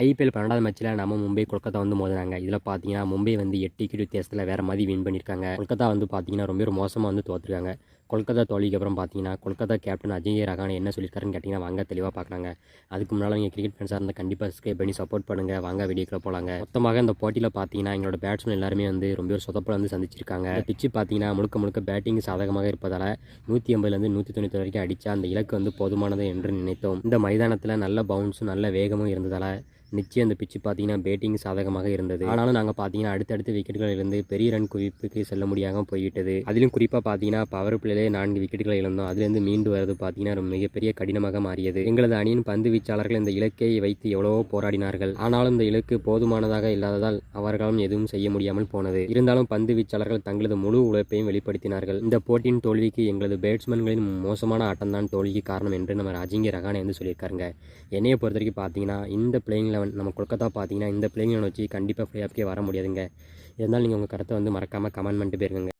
IPL பன்னெண்டாவது மேட்ச்சில் நம்ம மும்பை கொல்கத்தா வந்து மோதினாங்க. இதில் பார்த்தீங்கன்னா மும்பை வந்து எட்டு விக்கெட் வித்தியாசத்தில் வேறு மாதிரி வின் பண்ணியிருக்காங்க கொல்கத்தா வந்து பார்த்தீங்கன்னா ரொம்ப ஒரு மோசமாக வந்து தோற்றுருக்காங்க கொல்கத்தா தோல்விக்கு அப்புறம் பார்த்தீங்கன்னா கொல்கத்தா கேப்டன் அஜய் ரகான் என்ன சொல்லியிருக்காருன்னு கேட்டிங்கன்னா வாங்க தெளிவாக பார்க்குறாங்க அதுக்கு முன்னால் நீங்கள் கிரிக்கெட் ஃபேன்ஸாக இருந்தால் கண்டிப்பாக சப்ஸ்கிரைப் பண்ணி சப்போர்ட் பண்ணுங்கள் வாங்க வீடியோக்குள்ள போகலாங்க மொத்தமாக இந்த போட்டியில் பார்த்தீங்கன்னா எங்களோட பேட்ஸ்மேன் எல்லாருமே வந்து ரொம்ப ஒரு சொதப்பில் வந்து சந்திச்சிருக்காங்க. பிச்சு பார்த்தீங்கன்னா முழுக்க முழுக்க பேட்டிங் சாதகமாக இருப்பதால் நூற்றி ஐம்பதுலேருந்து நூற்றி தொண்ணூற்றி வரைக்கும் அடித்தா அந்த இலக்கு வந்து போதுமானது என்று நினைத்தோம். இந்த மைதானத்தில் நல்ல பவுன்ஸும் நல்ல வேகமும் இருந்ததால் நிச்சயம் அந்த பிச்சு பார்த்தீங்கன்னா பேட்டிங் சாதகமாக இருந்தது. ஆனாலும் நாங்கள் பார்த்தீங்கன்னா அடுத்தடுத்த விக்கெட்டுகள் இருந்து பெரிய ரன் குவிப்புக்கு செல்ல முடியாமல் போய்விட்டது. அதிலும் குறிப்பாக பார்த்தீங்கன்னா பவர் பிளேலே நான்கு விக்கெட்டுகளை இழந்தோம். அதுலேருந்து மீண்டு வரது பார்த்தீங்கன்னா ரொம்ப மிகப்பெரிய கடினமாக மாறியது. எங்களது அணியின் பந்து வீச்சாளர்கள் இந்த இலக்கை வைத்து எவ்வளவோ போராடினார்கள். ஆனாலும் இந்த இலக்கு போதுமானதாக இல்லாததால் அவர்களும் எதுவும் செய்ய முடியாமல் போனது. இருந்தாலும் பந்து வீச்சாளர்கள் தங்களது முழு உழைப்பையும் வெளிப்படுத்தினார்கள். இந்த போட்டியின் தோல்விக்கு எங்களது பேட்ஸ்மேன்களின் மோசமான ஆட்டம்தான் தோல்விக்கு காரணம் என்று நம்ம அஜிங்க ரகானே வந்து சொல்லியிருக்காருங்க. என்னையை பொறுத்த வரைக்கும் பார்த்தீங்கன்னா இந்த பிளேயிங் லெவன் நம்ம கொல்கத்தா பார்த்தீங்கன்னா இந்த பிளேயிங் லெவன் வச்சு கண்டிப்பாக ஃப்ளே ஆஃப்கே வர முடியாதுங்க. இருந்தாலும் நீங்கள் உங்கள் கருத்தை வந்து மறக்காமல் கமெண்ட் பண்ணிட்டு போயிருங்க